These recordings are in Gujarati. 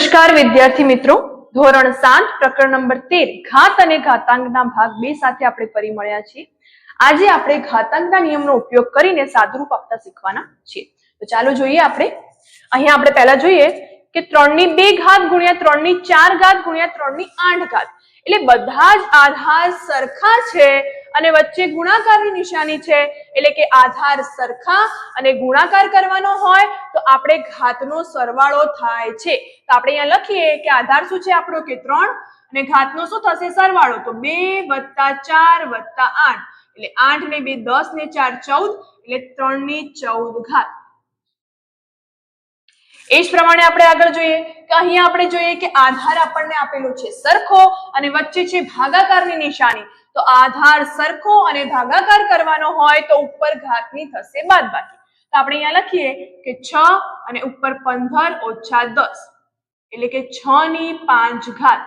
નમસ્કાર વિદ્યાર્થી મિત્રો. ધોરણ સાત, પ્રકરણ નંબર તેર, ઘાત અને ઘાતાંકના ભાગ બે સાથે આપણે ફરી મળ્યા છીએ. આજે આપણે ઘાતાંકના નિયમનો ઉપયોગ કરીને સાદુરૂપ આપતા શીખવાના છીએ. તો ચાલો જોઈએ આપણે. અહીંયા આપણે પહેલા જોઈએ કે ત્રણની બે ઘાત ગુણ્યા ત્રણની ચાર ઘાત ગુણ્યા ત્રણની આઠ ઘાત. એટલે બધા જ આધાર સરખા છે. અને વચ્ચે ગુણાકારની નિશાની છે, એટલે કે આધાર સરખા અને ગુણાકાર કરવાનો હોય, તો આપણે ઘાતનો સરવાળો થાય છે. તો આપણે અહીંયા લખીએ કે આધાર શું છે આપણો? કે ત્રણ. અને ઘાતનો શું થશે? સરવાળો. તો બે વત્તા ચાર વત્તા આઠ. એટલે આઠ ને બે દસ ને ચાર ચૌદ. એટલે ત્રણની ચૌદ ઘાત. એ જ પ્રમાણે આપણે આગળ જોઈએ કે અહીંયા આપણે જોઈએ કે આધાર આપણને આપેલો છે સરખો અને વચ્ચે છે ભાગાકારની નિશાની. તો આધાર સરખો અને ભાગાકાર કરવાનો હોય તો ઉપર ઘાતની થશે બાદબાકી. તો આપણે અહીંયા લખીએ કે છ અને ઉપર પંદર ઓછા દસ. એટલે કે છ ની પાંચ ઘાત.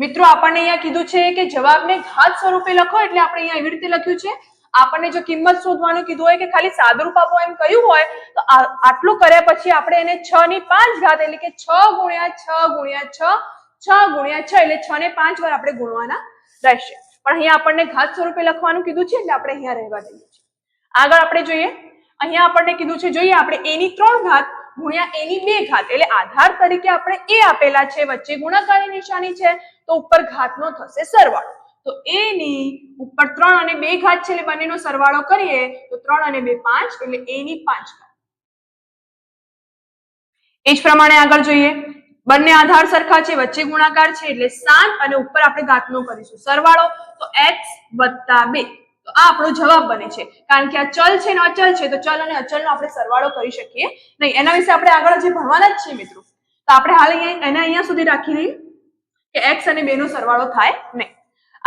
મિત્રો, આપણને અહીંયા કીધું છે કે જવાબને ઘાત સ્વરૂપે લખો એટલે આપણે અહીંયા એવી રીતે લખ્યું છે આપણને જો કિંમત શોધવાનું કીધું હોય કે ખાલી સાદુરૂપ આપો એમ કહ્યું હોય, તો આટલું કર્યા પછી આપણે એને છ ની પાંચ ઘાત એટલે કે છ ગુણ્યા છ ગુણ્યા છ છ ગુણ્યા છ એટલે છ ને પાંચ વાર આપણે ગુણવાના રહેશે. પણ અહીંયા આપણને ઘાત સ્વરૂપે લખવાનું કીધું છે એટલે આપણે અહીંયા રહેવા દઈએ છીએ. આગળ આપણે જોઈએ. અહીંયા આપણને કીધું છે, જોઈએ આપણે એની ત્રણ ઘાત ગુણ્યા એની બે ઘાત એટલે આધાર તરીકે આપણે એ આપેલા છે, વચ્ચે ગુણાકારની નિશાની છે, તો ઉપર ઘાતનો થશે સરવાળો. તો એની ઉપર ત્રણ અને બે ઘાત છે, એટલે બંનેનો સરવાળો કરીએ, તો ત્રણ અને બે પાંચ, એટલે એની પાંચ ઘાત. એ જ પ્રમાણે આગળ જોઈએ. બંને આધાર સરખા છે, વચ્ચે ગુણાકાર છે, એટલે સાત અને ઉપર આપણે ઘાતનો કરીશું. સરવાળો તો એક્સ વત્તા બે. તો આ આપણો જવાબ બને છે. કારણ કે આ ચલ છે ને અચલ છે, તો ચલ અને અચલનો આપણે સરવાળો કરી શકીએ નહીં. એના વિશે આપણે આગળ જે ભણવાના જ છીએ મિત્રો. તો આપણે હાલ અહીંયા, એના અહીંયા સુધી રાખી દઈએ કે એક્સ અને બે નો સરવાળો થાય નહીં.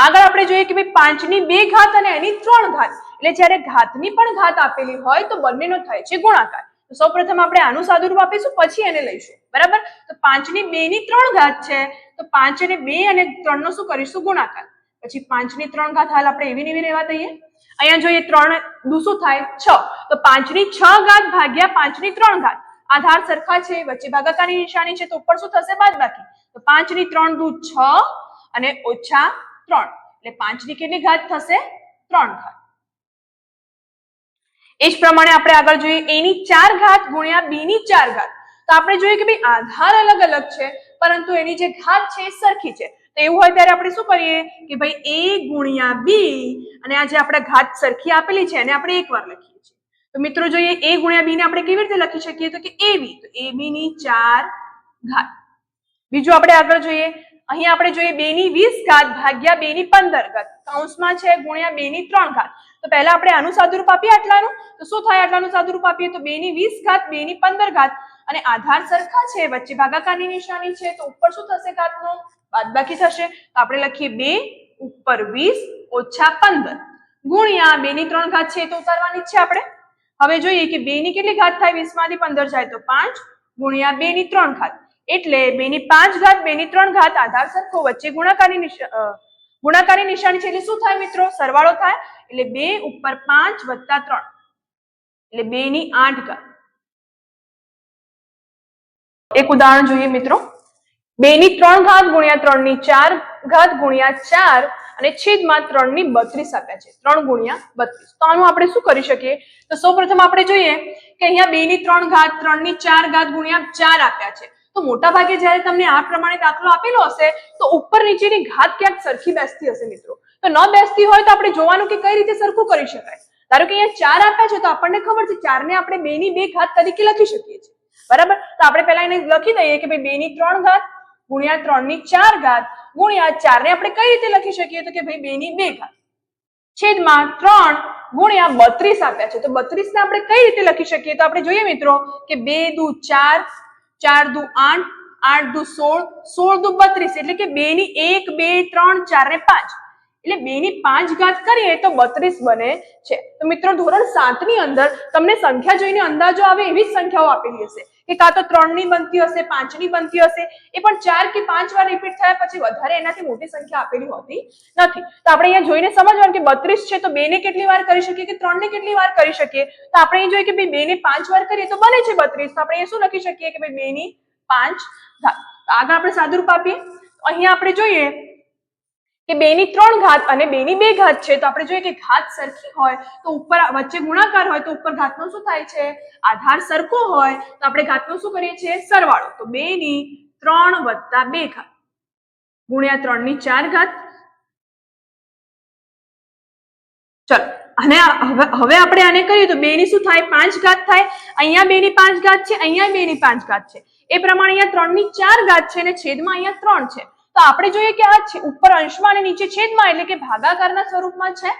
આગળ આપણે જોઈએ કે ભાઈ પાંચની બે ઘાત અને એની ત્રણ ઘાત. એટલે જ્યારે ઘાતની પણ ઘાત આપેલી હોય તો બંનેનો થાય છે ગુણાકાર. તો સૌપ્રથમ આપણે આનું સાદુરૂપ આપીશું, પછી એને લઈશું. બરાબર? તો પાંચની બે ની ત્રણ ઘાત છે. તો પાંચ અને બે અને ત્રણ નો શું કરીશું? ગુણાકાર. પછી પાંચની ત્રણ ઘાત હાલ આપણે એવી ને એવી રહેવા દઈએ. અહીંયા જોઈએ ત્રણ દુ શું થાય છ. તો પાંચની છ ઘાત ભાગ્યા પાંચની ત્રણ ઘાત. આધાર સરખા છે, વચ્ચે ભાગાકારની નિશાની છે, તો ઉપર શું થશે? બાદબાકી. તો પાંચની ત્રણ દુ છ અને ઓછા ત્રણ. એટલે પાંચની કેટલી ઘાત થશે? ત્રણ ઘાત. એ જ પ્રમાણે આપણે આગળ જોઈએ એની ચાર ઘાત ગુણ્યા બી ની ચાર ઘાત. તો આપણે જોઈએ કે ભાઈ આધાર અલગ અલગ છે, પરંતુ એની જે ઘાત છે એ સરખી છે. તો એવું હોય ત્યારે આપણે શું કરીએ કે ભાઈ એ ગુણ્યા બી અને આ જે આપણે ઘાત સરખી આપેલી છે એને આપણે એકવાર લખીએ છીએ. તો મિત્રો જોઈએ એ ગુણ્યા બી ને આપણે કેવી રીતે લખી શકીએ? તો કે એ બી તો એ બી ની ચાર ઘાત. બીજું આપણે આગળ જોઈએ અહીં આપણે જોઈએ બે ની વીસ ઘાત ભાગ્યા બે ની પંદર ઘાત. કૌંસમાં છે ગુણ્યા બે ની ત્રણ ઘાત. તો પહેલા આપણે આનું સાદુરૂપ આપીએ આટલાનું. તો શું થાય આટલાનું સાદુરૂપ આપીએ? તો બે ની વીસ ઘાત બે ની પંદર ઘાત. અને આધાર સરખા છે, વચ્ચે ભાગાકારની નિશાની છે, તો ઉપર શું થશે ઘાતનો? બાદબાકી થશે. તો આપણે લખીએ બે ઉપર વીસ ઓછા પંદર. ગુણ્યા બે ની ત્રણ ઘાત છે તો ઉતારવાની જ છે આપણે. હવે જોઈએ કે બે ની કેટલી ઘાત થાય? વીસમાંથી પંદર જાય તો પાંચ. ગુણ્યા બે ની ત્રણ ઘાત. એટલે બે ની પાંચ ઘાત બે ની ત્રણ ઘાત, આધાર સરખો વચ્ચે ગુણાકારની ગુણાકારની નિશાની છે. એટલે શું થાય મિત્રો? સરવાળો થાય. એટલે બે ઉપર પાંચ વત્તા ત્રણ. એટલે બે ની આઠ ઘાત. એક ઉદાહરણ જોઈએ મિત્રો. બે ની ત્રણ ઘાત ગુણ્યા ત્રણની ચાર ઘાત ગુણ્યા ચાર અને છેદમાં ત્રણની બત્રીસ આપ્યા છે. ત્રણ ગુણ્યા બત્રીસ. તો આનું આપણે શું કરી શકીએ? તો સૌપ્રથમ આપણે જોઈએ કે અહીંયા બે ની ત્રણ ઘાત ત્રણની ચાર ઘાત ગુણ્યા ચાર આપ્યા છે. તો મોટા ભાગે જ્યારે તમને આ પ્રમાણે દાખલો આપેલો હશે, તો ઉપર નીચેની ઘાત ક્યાંક સરખી બેસતી હશે મિત્રો. તો ન બેસતી હોય તો આપણે જોવાનું કે કઈ રીતે સરખું કરી શકાય. ધારો કે અહીંયા ચાર આપ્યા છે, તો આપણને ખબર છે ચાર ને આપણે બે ની બે ઘાત તરીકે લખી શકીએ છીએ. બરાબર? તો આપણે પહેલા એને લખી દઈએ કે ભાઈ બે ની ત્રણ ઘાત ગુણ્યા ત્રણની ચાર ઘાત ગુણ્યા ચાર ને આપણે કઈ રીતે લખી શકીએ? તો કે ભાઈ બે ની બે ઘાત. છેદમાં ત્રણ ગુણ્યા બત્રીસ આપ્યા છે. તો બત્રીસ ને આપણે કઈ રીતે લખી શકીએ? તો આપણે જોઈએ મિત્રો કે બે દુ ચાર ચાર દુ આઠ આઠ દુ સોળ સોળ દુ બત્રીસ, એટલે કે બે ની એક, બે, ત્રણ, ચાર ને પાંચ. એટલે બે ની પાંચ ઘાત કરીએ તો બત્રીસ બને છે. તો મિત્રો ધોરણ સાતની અંદર તમને સંખ્યા જોઈને અંદાજો આવે એવી જ સંખ્યાઓ આપેલી હશે. કે કાં તો ત્રણની બનતી હશે, પાંચની બનતી હશે, એ પણ ચાર કે પાંચ વાર રિપીટ થયા પછી વધારે એનાથી મોટી સંખ્યા આપેલી હોતી નથી. તો આપણે અહીંયા જોઈને સમજવાનું કે બત્રીસ છે તો બે ને કેટલી વાર કરી શકીએ કે ત્રણ ને કેટલી વાર કરી શકીએ? તો આપણે અહીં જોઈએ કે ભાઈ બે ને પાંચ વાર કરીએ તો બને છે બત્રીસ. તો આપણે એ શું લખી શકીએ કે ભાઈ બે ની પાંચ આગળ આપણે સાદુરૂપ આપીએ. અહીંયા આપણે જોઈએ કે બે ની ત્રણ ઘાત અને બે ની બે ઘાત છે, તો આપણે જોઈએ કે ઘાત સરખી હોય, તો ઉપર વચ્ચે ગુણાકાર હોય, તો ઉપર ઘાતનો શું થાય છે? આધાર સરખો હોય, તો આપણે ઘાતનો શું કરીએ છીએ? સરવાળો. તો બે ની ત્રણ વત્તા બે ઘાત. ગુણ્યા ત્રણની ચાર ઘાત. ચલો, અને હવે આપણે આને કરીએ તો બે ની શું થાય? પાંચ ઘાત થાય. અહીંયા બે ની પાંચ ઘાત છે, અહીંયા બે ની પાંચ ઘાત છે. એ પ્રમાણે અહીંયા ત્રણની ચાર ઘાત છે અને છેદમાં અહીંયા ત્રણ છે. તો આપણે જોઈએ કે આ ઉપર અંશમાં અને નીચે છેદમાં એટલે કે ભાગાકારના સ્વરૂપમાં છે.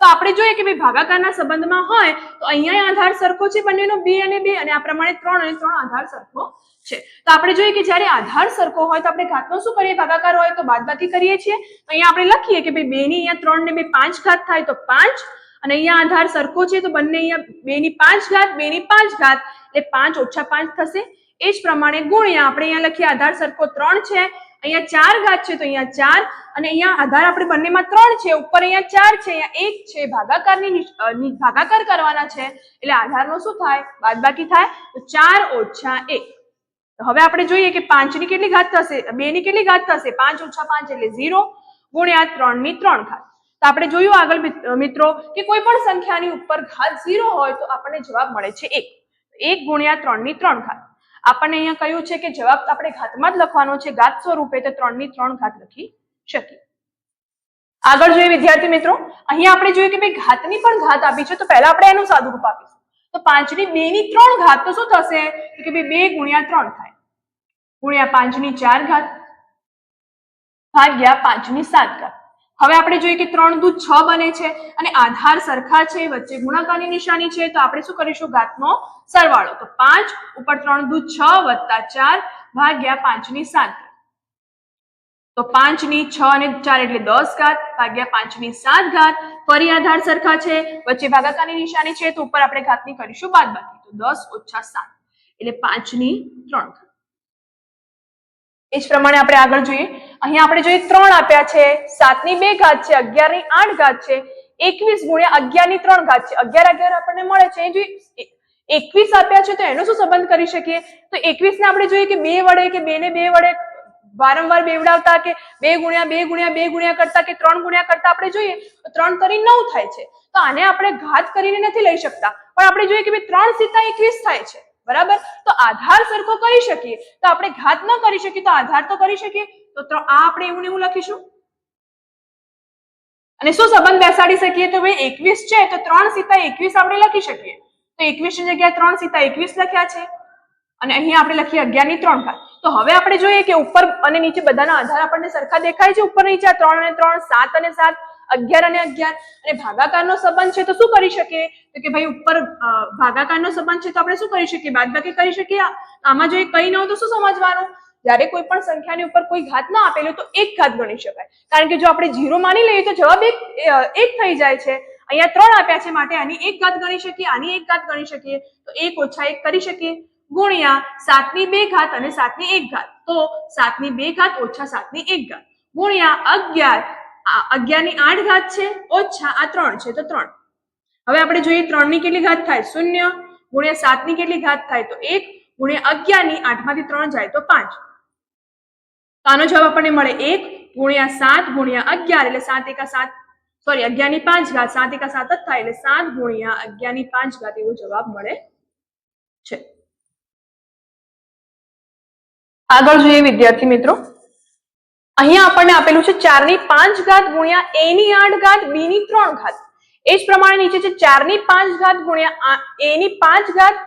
તો આપણે જોઈએ કે ભાઈ ભાગાકારના સંબંધમાં હોય, તો અહીંયા આધાર સરખો છે બંનેનો બે અને બે અને આ પ્રમાણે ત્રણ અને ત્રણ આધાર સરખો છે. તો આપણે જોઈએ કે જ્યારે આધાર સરખો હોય, તો આપણે ઘાતનો શું કરીએ? ભાગાકાર હોય તો બાદબાકી કરીએ છીએ. અહીંયા આપણે લખીએ કે ભાઈ બે ની અહીંયા ત્રણ ને બે પાંચ ઘાત થાય તો પાંચ. અને અહીંયા આધાર સરખો છે તો બંને અહીંયા બે ની પાંચ ઘાત બે ની પાંચ ઘાત. એટલે પાંચ ઓછા પાંચ થશે. એ જ પ્રમાણે ગુણ્યા. આપણે અહીંયા લખીએ આધાર સરખો ત્રણ છે. અહીંયા ચાર ઘાત છે, તો અહીંયા ચાર અને અહીંયા આધાર આપણે બંનેમાં ત્રણ છે, ઉપર અહીંયા ચાર છે, અહીંયા એક છે, ભાગાકારની ભાગાકાર કરવાના છે, એટલે આધારનો શું થાય? બાદબાકી થાય, તો ચાર ઓછા એક. હવે આપણે જોઈએ કે પાંચની કેટલી ઘાત થશે બે ની કેટલી ઘાત થશે? પાંચ ઓછા પાંચ એટલે ઝીરો ગુણ્યા ત્રણની ત્રણ ઘાત. તો આપણે જોયું આગળ મિત્રો કે કોઈ પણ સંખ્યાની ઉપર ઘાત ઝીરો હોય તો આપણને જવાબ મળે છે એક. એક ગુણ્યા ત્રણની ત્રણ ઘાત. આપણને અહીંયા કહ્યું છે કે જવાબ આપણે ઘાતમાં જ લખવાનો છે, ઘાત સ્વરૂપે તો ત્રણની ત્રણ ઘાત લખી શકીએ. આગળ જોઈએ વિદ્યાર્થી મિત્રો, અહીંયા આપણે જોઈએ કે ભાઈ ઘાતની પણ ઘાત આપી છે, તો પહેલા આપણે એનું સાદુરૂપ આપીશું. તો પાંચની બે ની ત્રણ ઘાત તો શું થશે? કે ભાઈ બે ગુણ્યા ત્રણ થાય. ગુણ્યા પાંચની ચાર ઘાત, ભાગ્યા પાંચની સાત ઘાત. હવે આપણે જોઈએ કે ત્રણ દૂધ છ બને છે અને આધાર સરખા છે, વચ્ચે ગુણાકારની નિશાની છે, તો આપણે શું કરીશું? ઘાતનો સરવાળો. તો પાંચ ઉપર ત્રણ દૂધ છ વત્તા ચાર ભાગ્યા પાંચની સાત. તો પાંચની છ અને ચાર એટલે દસ ઘાત ભાગ્યા પાંચની સાત ઘાત. ફરી આધાર સરખા છે, વચ્ચે ભાગાકારની નિશાની છે, તો ઉપર આપણે ઘાતની કરીશું બાદ બાકી તો દસ ઓછા સાત. એટલે પાંચની ત્રણ એ જ પ્રમાણે આપણે આગળ જોઈએ. અહીંયા આપણે જોઈએ ત્રણ આપ્યા છે. સાતની બે ઘાત છે અગિયારની આઠ ઘાત છે. એકવીસ ગુણ્યા અગિયારની ત્રણ ઘાત છે. અગિયાર અગિયાર આપણને મળે છે. જોઈએ એકવીસ આપ્યા છે તો એનો શું સંબંધ કરી શકીએ? તો એકવીસ ને આપણે જોઈએ કે બે વડે કે બે ને બે વડે વારંવાર બેવડાવતા કે બે ગુણ્યા બે ગુણ્યા બે ગુણ્યા કરતા કે ત્રણ ગુણ્યા કરતા આપણે જોઈએ, તો ત્રણ તરી નવ થાય છે. તો આને આપણે ઘાત કરીને નથી લઈ શકતા. પણ આપણે જોઈએ કે ભાઈ ત્રણ સીતા એકવીસ થાય છે. બરાબર? તો આધાર સરખો કરી શકીએ. તો આપણે ઘાત ન કરી શકીએ, તો આધાર તો કરી શકીએ. તો આ આપણે એવું ને એવું લખીશું. અને શું સંબંધ બેસાડી શકીએ? તો ભાઈ એકવીસ છે, તો ત્રણ સીતા એકવીસ આપણે લખી શકીએ. તો એકવીસની જગ્યાએ ત્રણ સીતા એકવીસ લખ્યા છે. અને અહીંયા આપણે લખીએ અગિયારની ત્રણ ઘાત. તો હવે આપણે જોઈએ કે ઉપર અને નીચે બધાના આધાર આપણને સરખા દેખાય છે? ઉપર નીચે ત્રણ અને ત્રણ, સાત અને સાત. અગિયાર અને અગિયાર. અને ભાગાકારનો સંબંધ છે તો શું કરી શકીએ? તો કે ભાઈ ઉપર ભાગાકારનો સંબંધ છે તો આપણે શું કરી શકીએ? બાદબાકી કરી શકીએ? આમાં જો કઈ ન હોય તો શું સમજવાનું? જ્યારે કોઈ પણ સંખ્યાની ઉપર કોઈ ઘાત ના આપેલો તો એક ઘાત ગણી શકાય. કારણ કે જો આપણે જીરો માની લઈએ તો જવાબ એક એક થઈ જાય છે. અહીંયા ત્રણ આપ્યા છે માટે આની એક ઘાત ગણી શકીએ, આની એક ઘાત ગણી શકીએ. તો એક ઓછા એક કરી શકીએ. ગુણ્યા સાતની બે ઘાત અને સાતની એક ઘાત. તો સાતની બે ઘાત ઓછા સાતની એક ઘાત. ગુણ્યા અગિયાર અગિયારની આઠ ઘાત છે, ઓછા આ ત્રણ છે, તો ત્રણ. હવે આપણે જોઈએ ત્રણની કેટલી ઘાત થાય? શૂન્ય. ગુણ્યા સાતની કેટલી ઘાત થાય? તો એક. ગુણ્યા અગિયારની આઠમાંથી ત્રણ જાય તો પાંચ. તો આનો જવાબ આપણને મળે એક. ગુણ્યા સાત ગુણ્યા અગિયાર, એટલે સાત એકા સાત. સોરી અગિયારની પાંચ ઘાત, સાત એકા સાત જ થાય, એટલે સાત ગુણ્યા અગિયારની પાંચ ઘાત એવો જવાબ મળે છે. આગળ જોઈએ વિદ્યાર્થી મિત્રો. અહીંયા આપણને આપેલું છે ચારની પાંચ ઘાત ગુણ્યા એ ની આઠ ઘાત બી ની ત્રણ ઘાત. એ જ પ્રમાણે નીચે છે ચારની પાંચ ઘાત ગુણ્યા એ ની પાંચ ઘાત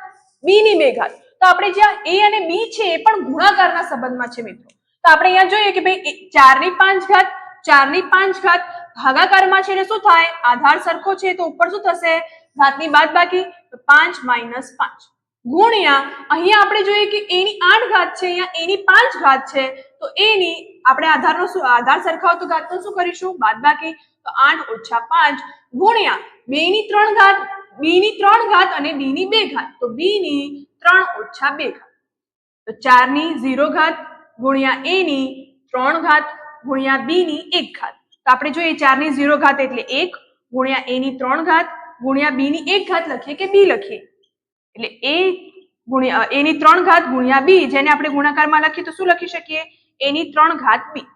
બી ની બે ઘાત. તો આપણે જ્યાં એ અને બી છે એ પણ ગુણાકારના સંબંધમાં છે મિત્રો. તો આપણે અહીંયા જોઈએ કે ભાઈ ચારની પાંચ ઘાત ચારની પાંચ ઘાત ભાગાકારમાં છે એટલે શું થાય? આધાર સરખો છે તો ઉપર શું થશે? ઘાતની બાદ બાકી પાંચ માઇનસ પાંચ. ગુણ્યા, અહીંયા આપણે જોઈએ કે એની આઠ ઘાત છે, અહીંયા એની પાંચ ઘાત છે, તો એની આપણે આધારનો શું આધાર સરખાવતો ઘાતનો શું કરીશું? બાદબાકી, તો આઠ ઓછા પાંચ ગુણ્યા બે ની ત્રણ ઘાત બી ની ત્રણ ઘાત અને બી ની બે ઘાત, તો બી ની ત્રણ ઓછા બે ઘાત. તો ચારની ઝીરો ઘાત ગુણ્યા એ ની ત્રણ ઘાત ગુણ્યા બી ની એક ઘાત. તો આપણે જોઈએ ચારની ઝીરો ઘાત એટલે એક ગુણ્યા એ ની ત્રણ ઘાત ગુણ્યા બી ની એક ઘાત લખીએ કે બી લખીએ? એટલે એ ગુણ્યા એની ત્રણ ઘાત ગુણ્યા બી જેને આપણે ગુણાકારમાં લખીએ તો શું લખી શકીએ? એની ત્રણ ઘાત બી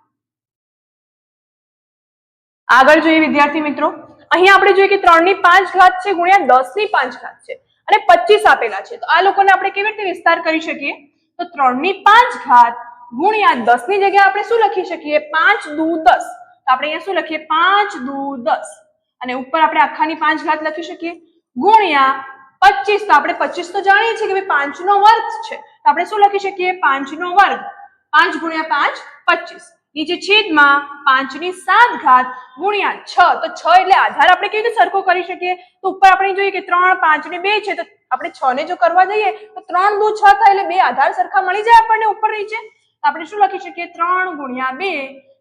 આગળ જોઈએ વિદ્યાર્થી મિત્રો. અહીંયા આપણે જોઈએ કે ત્રણની પાંચ ઘાત છે ગુણ્યા દસની પાંચ ઘાત છે અને પચીસ આપેલા છે. તો આ લોકોને આપણે કેવી રીતે વિસ્તાર કરી શકીએ? તો ત્રણની પાંચ ઘાત ગુણ્યા દસની જગ્યાએ આપણે શું લખી શકીએ? પાંચ દુ દસ. તો આપણે અહીંયા શું લખીએ? પાંચ દુ દસ. અને ઉપર આપણે આખાની પાંચ ઘાત લખી શકીએ. ગુણ્યા પચીસ તો આપણે પચીસ તો જાણીએ છીએ કે ભાઈ પાંચ નો વર્ગ છે. તો આપણે શું લખી શકીએ? પાંચ નો વર્ગ. પાંચ ગુણ્યા પાંચ, પચીસ. નીચે છેદમાં પાંચની સાત ઘાત ગુણ્યા છ. તો છ એટલે આધાર આપણે કેવી રીતે સરખો કરી શકીએ? તો ઉપર આપણે જોઈએ કે ત્રણ, પાંચ ને બે છે. તો આપણે છ ને જો કરવા જઈએ, તો ત્રણ દુ છ થાય એટલે બે આધાર સરખા મળી જાય આપણને ઉપર નીચે. આપણે શું લખી શકીએ? ત્રણ ગુણ્યા બે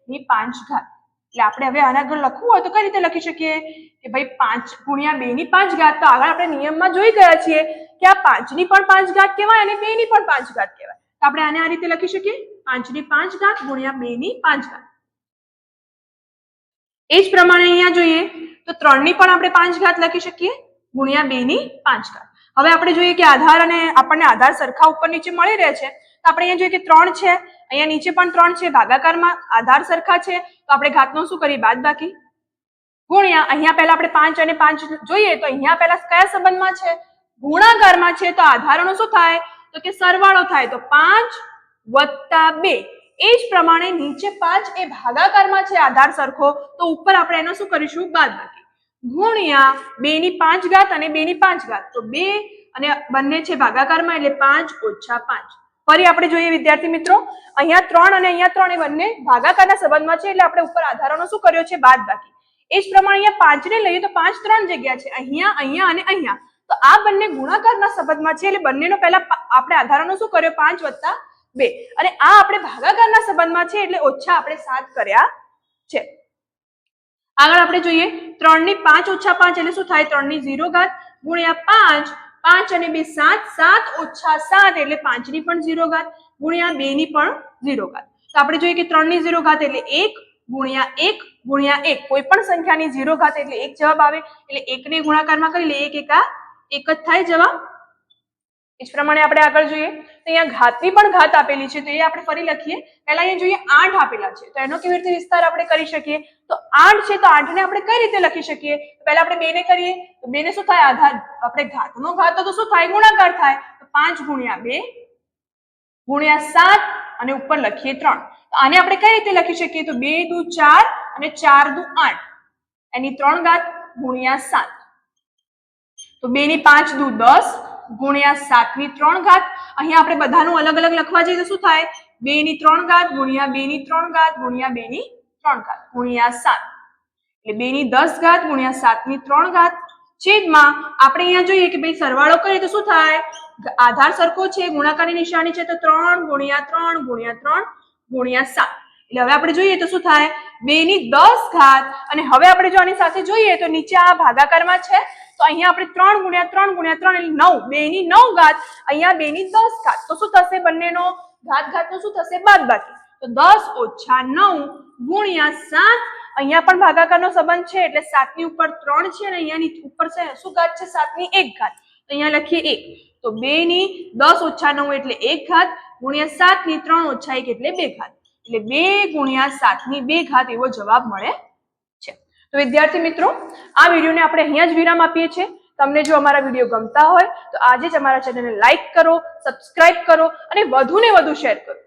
ની પાંચ ઘાત. એટલે આપણે હવે આના આગળ લખવું હોય તો કઈ રીતે લખી શકીએ? કે ભાઈ પાંચ ગુણ્યા બે ની પાંચ ઘાત. તો આગળ આપણે નિયમમાં જોઈ ગયા છીએ કે આ પાંચની પણ પાંચ ઘાત કહેવાય અને બે ની પણ પાંચ ઘાત કહેવાય. તો આપણે આને આ રીતે લખી શકીએ? પાંચની પાંચ ઘાત ગુણ્યા બે ની પાંચ ઘાત. એ જ પ્રમાણે અહીંયા જોઈએ તો ત્રણની પણ આપણે પાંચ ઘાત લખી શકીએ. ગુણ્યા બે ની પાંચ ઘાત. હવે આપણે જોઈએ કે આધાર અને આપણને આધાર સરખા ઉપર નીચે મળી રહે છે. તો આપણે અહીંયા જોઈએ કે ત્રણ છે. અહીંયા નીચે પણ ત્રણ છે. ભાગાકારમાં આધાર સરખા છે. તો આપણે ઘાતનો શું કરીએ? બાદ બાકી ગુણ્યા, અહીંયા પહેલા આપણે પાંચ અને પાંચ જોઈએ તો અહીંયા પહેલા કયા સંબંધમાં છે? ગુણાકારમાં છે. તો આધારનો શું થાય? તો કે સરવાળો થાય. તો પાંચ વત્તા બે. એ જ પ્રમાણે નીચે પાંચ એ ભાગાકારમાં છે. આધાર સરખો. તો ઉપર આપણે એનો શું કરીશું? બાદ બાકી ગુણ્યા બે ની પાંચ ઘાત અને બે ની પાંચ ઘાત. તો બે અને બંને છે ભાગાકારમાં એટલે પાંચ ઓછા પાંચ. ફરી આપણે જોઈએ વિદ્યાર્થી મિત્રો. અહીંયા ત્રણ અને અહીંયા ત્રણ એ બંને ભાગાકારના સંબંધમાં છે, એટલે આપણે ઉપર આધારોનો શું કર્યો છે, બાદ બાકી. એ જ પ્રમાણે અહીંયા પાંચ ને લઈએ તો પાંચ ત્રણ જગ્યા છે, અહીંયા અહીંયા અને અહીંયા. તો આ બંને ગુણાકારના સંબંધમાં છે, એટલે બંનેનો પહેલા આપણે આધારોનો શું કર્યો, પાંચ વત્તા બે. અને આ આપણે ભાગાકારના સંબંધમાં છે, એટલે ઓછા આપણે સાત કર્યા છે. આગળ આપણે જોઈએ ત્રણની પાંચ ઓછા પાંચ, એટલે શું થાય ત્રણની ઝીરો ઘાત ગુણ્યા પાંચ પાંચ અને બે સાત સાત ઓછા સાત એટલે પાંચની પણ ઝીરો ઘાત, ગુણ્યા બે ની પણ ઝીરો ઘાત. તો આપણે જોઈએ કે ત્રણની ઝીરો ઘાત એટલે એક, ગુણ્યા એક ગુણ્યા એક. કોઈ પણ સંખ્યાની ઝીરો ઘાત એટલે એક જવાબ આવે. એટલે એક ને ગુણાકારમાં કરી લે એક એકા, એક જ થાય જવાબ. એ જ પ્રમાણે આપણે આગળ જોઈએ. તો અહીંયા ઘાતની પણ ઘાત આપેલી છે, તો એ આપણે ફરી લખીએ. પહેલા અહીંયા જોઈએ આઠ આપેલા છે, તો એનો કેવી રીતે વિસ્તાર આપણે કરી શકીએ? તો આઠ છે, તો આઠને આપણે કઈ રીતે લખી શકીએ? પહેલા આપણે બે ને કરીએ. તો બે ને શું થાય? આધાર. આપણે ઘાતનો ઘાત, તો શું થાય? ગુણાકાર થાય. તો પાંચ ગુણ્યા બે ગુણ્યા સાત અને ઉપર લખીએ ત્રણ. તો આને આપણે કઈ રીતે લખી શકીએ? તો બે દુ ચાર અને ચાર દુ આઠ. એની ત્રણ ઘાત ગુણ્યા સાત. તો બે ની પાંચ દુ દસ ગુણ્યા સાતની ત્રણ ઘાત. અહીંયા આપણે બધાનું અલગ અલગ લખવા જઈએ તો શું થાય? બે ની ત્રણ ઘાત ગુણ્યા બે ની ત્રણ ઘાત ગુણ્યા બે ની ત્રણ ઘાત. ગુણ્યા સાત. એટલે બે ની દસ ઘાત ગુણ્યા સાતની ત્રણ ઘાત. છેદમાં આપણે અહીંયા જોઈએ કે ભાઈ સરવાળો કરીએ તો શું થાય? આધાર સરખો છે, ગુણાકારની નિશાની છે તો ત્રણ ગુણ્યા ત્રણ ગુણ્યા ત્રણ ગુણ્યા સાત. એટલે હવે આપણે જોઈએ તો શું થાય? બે ની દસ ઘાત. અને હવે આપણે જો આની સાથે જોઈએ તો નીચે આ ભાગાકારમાં છે તો અહીંયા આપણે ત્રણ ગુણ્યા ત્રણ ગુણ્યા ત્રણ એટલે નવ. બે ની નવ ઘાત, અહીંયા બે ની દસ ઘાત. તો શું થશે બંનેનો? ઘાત ઘાતનો શું થશે? બાદ બાકી તો દસ ઓછા નવ ગુણ્યા સાત, અહીંયા પણ ભાગાકારનો સંબંધ છે એટલે સાતની ઉપર ત્રણ છે અને અહીંયાની ઉપર છે, શું ઘાત છે? સાતની એક ઘાત. તો અહીંયા લખીએ એક. તો બે ની દસ ઓછા નવ એટલે એક ઘાત, ગુણ્યા સાતની ત્રણ ઓછા એક એટલે બે ઘાત. એટલે બે ગુણ્યા સાતની બે ઘાત એવો જવાબ મળે તો વિદ્યાર્થી મિત્રો, આ વિડીયોને આપણે અહીંયા જ વિરામ આપીએ છીએ. તમને જો અમારા વીડિયો ગમતા હોય, તો આજે જ અમારા ચેનલને લાઈક કરો, સબસ્ક્રાઇબ કરો અને વધુ ને વધુ શેર કરો.